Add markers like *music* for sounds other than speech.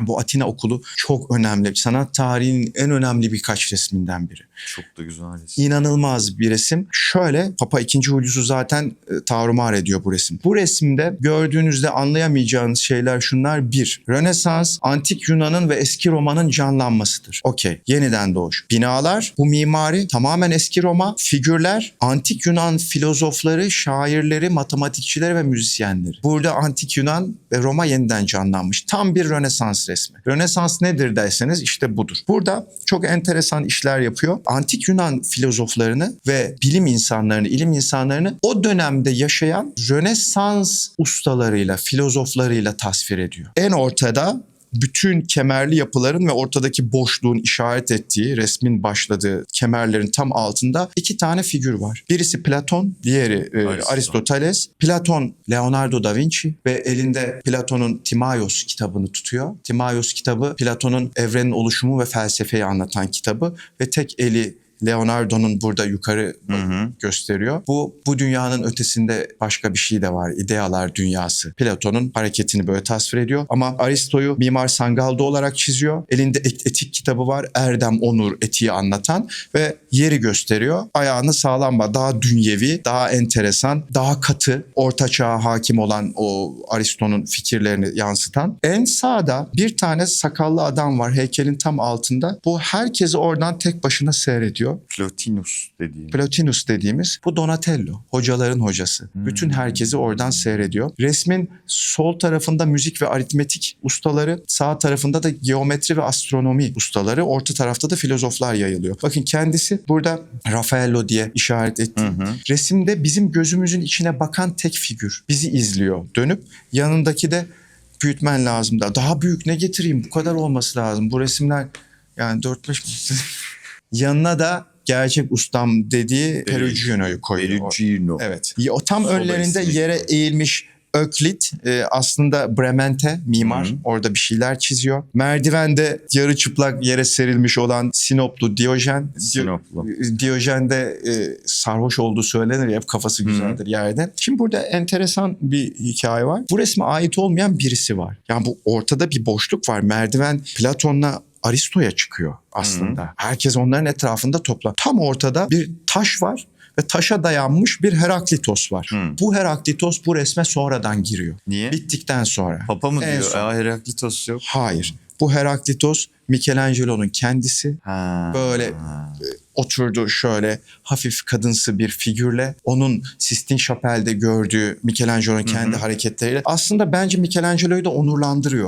Bu Atina okulu çok önemli. Sanat tarihinin en önemli birkaç resminden biri. Çok da güzel resim. İnanılmaz bir resim. Şöyle Papa II. Julius'u zaten e, tarumar ediyor bu resim. Bu resimde gördüğünüzde anlayamayacağınız şeyler şunlar. Bir, Rönesans, Antik Yunan'ın ve eski Roma'nın canlanmasıdır. Okey, yeniden doğuş. Binalar, bu mimari tamamen eski Roma. Figürler, Antik Yunan filozofları, şairleri, matematikçileri ve müzisyenleri. Burada Antik Yunan ve Roma yeniden canlanmış. Tam bir Rönesans resmi. Rönesans nedir derseniz işte budur. Burada çok enteresan işler yapıyor. Antik Yunan filozoflarını ve bilim insanlarını, ilim insanlarını o dönemde yaşayan Rönesans ustalarıyla, filozoflarıyla tasvir ediyor. En ortada bütün kemerli yapıların ve ortadaki boşluğun işaret ettiği resmin başladığı kemerlerin tam altında iki tane figür var. Birisi Platon, diğeri e, Aristo. Aristoteles. Platon Leonardo da Vinci ve elinde Platon'un Timaios kitabını tutuyor. Timaios kitabı Platon'un evrenin oluşumu ve felsefeyi anlatan kitabı ve tek eli Leonardo'nun burada yukarı Hı hı. gösteriyor. Bu bu dünyanın ötesinde başka bir şey de var. İdealar dünyası. Platon'un hareketini böyle tasvir ediyor. Ama Aristo'yu Mimar Sangaldo olarak çiziyor. Elinde et- etik kitabı var. Erdem, onur, etiği anlatan ve yeri gösteriyor. Ayağını sağlam Daha dünyevi, daha enteresan, daha katı, orta çağa hakim olan o Aristo'nun fikirlerini yansıtan. En sağda bir tane sakallı adam var heykelin tam altında. Bu herkesi oradan tek başına seyrediyor. Plotinus dediğim. Plotinus dediğimiz bu Donatello. Hocaların hocası. Bütün herkesi oradan seyrediyor. Resmin sol tarafında müzik ve aritmetik ustaları, sağ tarafında da geometri ve astronomi ustaları, orta tarafta da filozoflar yayılıyor. Bakın kendisi burada Raffaello diye işaret etti. Hı hı. Resimde bizim gözümüzün içine bakan tek figür. Bizi izliyor. Dönüp yanındaki de büyütmen lazım da. Daha büyük ne getireyim? Bu kadar olması lazım. Bu resimler yani 4-5 *laughs* Yanına da gerçek ustam dediği Perugino'yu koyuyor. Perugino. Evet. O tam Sola önlerinde ismi. yere eğilmiş Öklit e, aslında Bremente mimar Hı hı. orada bir şeyler çiziyor. Merdivende yarı çıplak yere serilmiş olan Sinoplu Diyojen. Di- Sinoplu. Diyojen de e, sarhoş olduğu söylenir hep kafası Hı hı. güzeldir yerde. Şimdi burada enteresan bir hikaye var. Bu resme ait olmayan birisi var. Yani bu ortada bir boşluk var. Merdiven Platon'la Aristo'ya çıkıyor aslında. Herkes onların etrafında toplan. Tam ortada bir taş var ve taşa dayanmış bir Heraklitos var. Hı. Bu Heraklitos bu resme sonradan giriyor. Niye? Bittikten sonra. Papa mı En diyor? son. Aa, Heraklitos yok. Hayır. Bu Heraklitos Michelangelo'nun kendisi. Ha. Böyle Ha. oturdu şöyle hafif kadınsı bir figürle onun Sistine Chapel'de gördüğü Michelangelo'nun kendi hareketleriyle aslında bence Michelangelo'yu da onurlandırıyor.